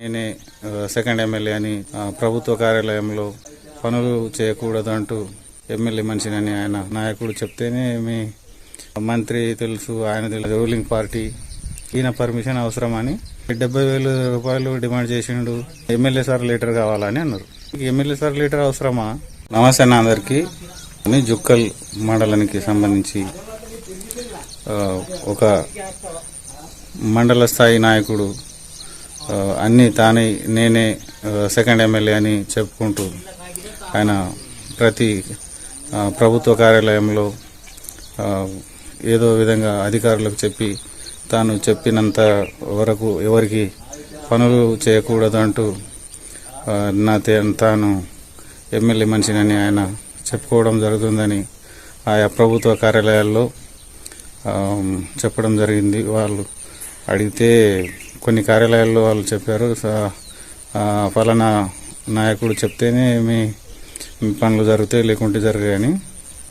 నేనే second MLA అని ప్రభుత్వ కార్యాలయంలో పనులు చేయకూడదు అంటూ ఎమ్మెల్యే మనిషినని ఆయన నాయకుడు చెప్తేనే మీ మంత్రి తెలుసు ఆయన తెలుసు. రూలింగ్ పార్టీ ఈయన పర్మిషన్ అవసరమని డెబ్బై వేల రూపాయలు డిమాండ్ చేసిండు. ఎమ్మెల్యే సార్ లీటర్ కావాలని అన్నారు. ఎమ్మెల్యే సార్ లీటర్ అవసరమా? నమస్తే అన్న అందరికీ. జుక్కల్ మండలానికి సంబంధించి ఒక మండల స్థాయి నాయకుడు అన్నీ తానే నేనే సెకండ్ ఎమ్మెల్యే అని చెప్పుకుంటూ ఆయన ప్రతి ప్రభుత్వ కార్యాలయంలో ఏదో విధంగా అధికారులకు చెప్పి తాను చెప్పినంత వరకు ఎవరికి పనులు చేయకూడదు అంటూ నా తే- తాను ఎమ్మెల్యే మనిషినని ఆయన చెప్పుకోవడం జరుగుతుందని ఆయా ప్రభుత్వ కార్యాలయాల్లో చెప్పడం జరిగింది. వాళ్ళు అడిగితే కొన్ని కార్యాలయాల్లో వాళ్ళు చెప్పారు. ఫలానా నాయకుడు చెప్తేనే మీ పనులు జరుగుతాయి లేకుంటే జరగాయని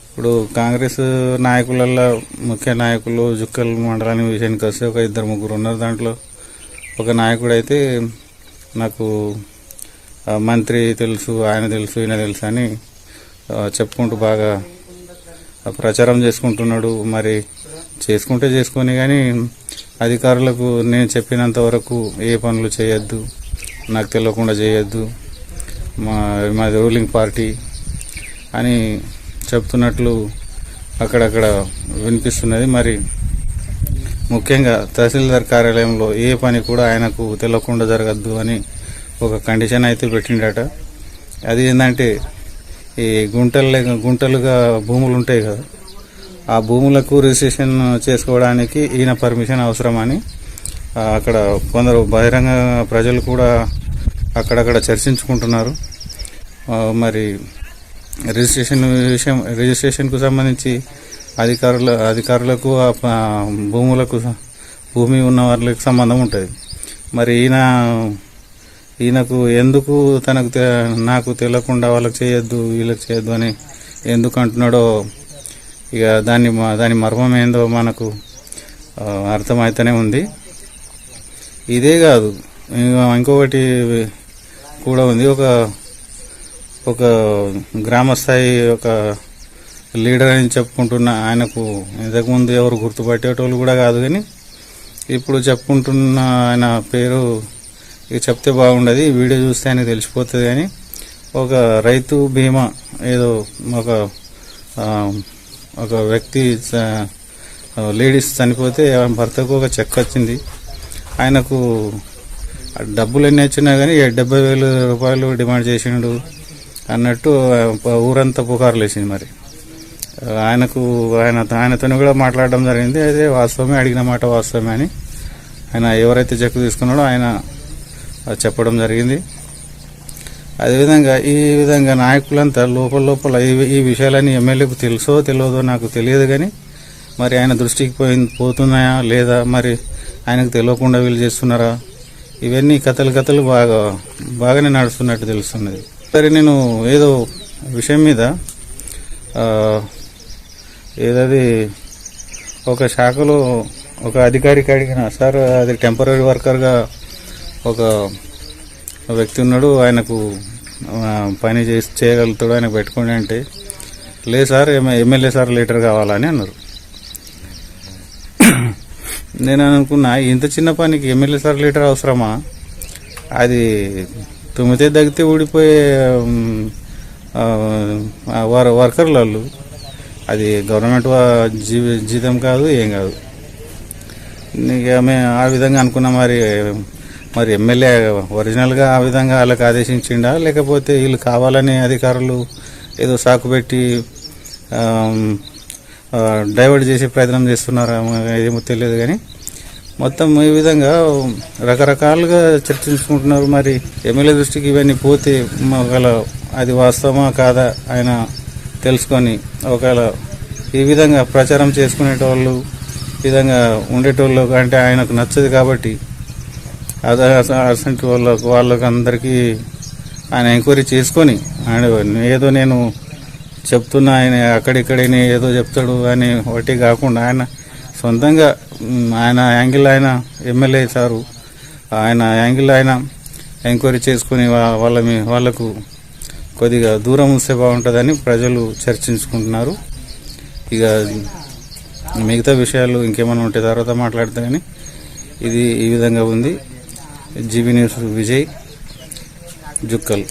ఇప్పుడు కాంగ్రెస్ నాయకులల్లో ముఖ్య నాయకులు జుక్కల్ మండలానికి విషయానికి వస్తే ఒక ఇద్దరు ముగ్గురు ఉన్నారు దాంట్లో. ఒక నాయకుడు అయితే నాకు మంత్రి తెలుసు ఆయన తెలుసు ఈయన తెలుసు అని చెప్పుకుంటూ బాగా ప్రచారం చేసుకుంటున్నాడు. మరి చేసుకుంటే చేసుకొని కానీ అధికారులకు నేను చెప్పినంత వరకు ఏ పనులు చేయొద్దు నాకు తెలియకుండా చేయొద్దు మా మాది రూలింగ్ పార్టీ అని చెప్తున్నట్లు అక్కడక్కడ వినిపిస్తున్నది. మరి ముఖ్యంగా తహసీల్దార్ కార్యాలయంలో ఏ పని కూడా ఆయనకు తెలియకుండా జరగద్దు అని ఒక కండిషన్ అయితే పెట్టిండట. అది ఏంటంటే ఈ గుంటలు గుంటలుగా భూములు ఉంటాయి కదా ఆ భూములకు రిజిస్ట్రేషన్ చేసుకోవడానికి ఈయన పర్మిషన్ అవసరమని అక్కడ కొందరు బహిరంగ ప్రజలు కూడా అక్కడక్కడ చర్చించుకుంటున్నారు. మరి రిజిస్ట్రేషన్ విషయం రిజిస్ట్రేషన్కు సంబంధించి అధికారుల అధికారులకు ఆ భూములకు భూమి ఉన్న వాళ్ళకి సంబంధం ఉంటుంది. మరి ఈయన ఈయనకు ఎందుకు తనకు తె- నాకు తెలియకుండా వాళ్ళకి చేయొద్దు వీళ్ళకి చేయొద్దు అని ఎందుకు అంటున్నాడో ఇక దాన్ని దాని మర్మం ఏందో మనకు అర్థమవుతూనే ఉంది. ఇదే కాదు ఇంకా ఇంకొకటి కూడా ఉంది. ఒక ఒక గ్రామస్థాయి ఒక లీడర్ అని చెప్పుకుంటున్న ఆయనకు ఇంతకుముందు ఎవరు గుర్తుపట్టేటోళ్ళు కూడా కాదు కానీ ఇప్పుడు చెప్పుకుంటున్న ఆయన పేరు ఇక చెప్తే బాగుండదు. వీడియో చూస్తే ఆయనకు తెలిసిపోతుంది కానీ ఒక రైతు బీమా ఏదో ఒక ఒక వ్యక్తి లేడీస్ చనిపోతే భర్తకు ఒక చెక్ వచ్చింది. ఆయనకు డబ్బులు ఎన్ని వచ్చినా కానీ డెబ్బై వేల రూపాయలు డిమాండ్ చేసిండు అన్నట్టు ఊరంతా పుకార్లు వేసింది మరి. ఆయనకు ఆయన ఆయనతో కూడా మాట్లాడడం జరిగింది. అయితే వాస్తవమే అడిగిన మాట వాస్తవమే అని ఆయన ఎవరైతే చెక్ తీసుకున్నాడో ఆయన చెప్పడం జరిగింది. అదేవిధంగా ఈ విధంగా నాయకులంతా లోపల లోపల ఈ- ఈ విషయాలన్నీ ఎమ్మెల్యేకు తెలుసో తెలియదో నాకు తెలియదు కానీ మరి ఆయన దృష్టికి పోయి పోతున్నాయా లేదా మరి ఆయనకు తెలియకుండా వీళ్ళు చేస్తున్నారా? ఇవన్నీ కథలు కథలు బాగా బాగానే నడుస్తున్నట్టు తెలుస్తున్నది. సరే నేను ఏదో విషయం మీద ఏదది ఒక శాఖలో ఒక అధికారికి అడిగిన సార్ అది టెంపరీ వర్కర్గా ఒక వ్యక్తి ఉన్నాడు ఆయనకు పని చేసి చేయగలుగుతాడు ఆయన పెట్టుకోండి అంటే లేదు సార్ ఎమ్మెల్యే సార్ లీటర్ కావాలని అన్నారు. నేను అనుకున్నా ఇంత చిన్న పనికి ఎమ్మెల్యే సార్ లీటర్ అవసరమా? అది తుమ్మితే తగ్గితే ఊడిపోయే వారు వర్ వర్కర్లు వాళ్ళు అది గవర్నమెంట్ జీ- జీతం కాదు ఏం కాదు. ఇక మేము ఆ విధంగా అనుకున్నా మరి మరి ఎమ్మెల్యే ఒరిజినల్గా ఆ విధంగా వాళ్ళకి ఆదేశించిండా? లేకపోతే వీళ్ళు కావాలని అధికారులు ఏదో సాకు పెట్టి డైవర్ట్ చేసే ప్రయత్నం చేస్తున్నారా? ఏమో తెలియదు కానీ. మొత్తం ఈ విధంగా రకరకాలుగా చర్చించుకుంటున్నారు మరి. ఎమ్మెల్యే దృష్టికి ఇవన్నీ పోతే ఒకవేళ అది వాస్తవమా కాదా ఆయన తెలుసుకొని ఒకవేళ ఈ విధంగా ప్రచారం చేసుకునేటోళ్ళు విధంగా ఉండేటోళ్ళు అంటే ఆయనకు నచ్చదు కాబట్టి అసంటి వాళ్ళకు వాళ్ళకి అందరికీ ఆయన ఎంక్వైరీ చేసుకొని ఆయన ఏదో నేను చెప్తున్నా ఆయన అక్కడిక్కడని ఏదో చెప్తాడు అని ఒకటి కాకుండా ఆయన సొంతంగా ఆయన యాంగిల్ ఆయన ఎమ్మెల్యే సారు ఆయన యాంగిల్ ఆయన ఎంక్వైరీ చేసుకుని వాళ్ళ మీ- వాళ్ళకు కొద్దిగా దూరం వస్తే బాగుంటుందని ప్రజలు చర్చించుకుంటున్నారు. ఇక మిగతా విషయాలు ఇంకేమైనా ఉంటే తర్వాత మాట్లాడితే కానీ ఇది ఈ విధంగా ఉంది. GB news Vijay Jukkal.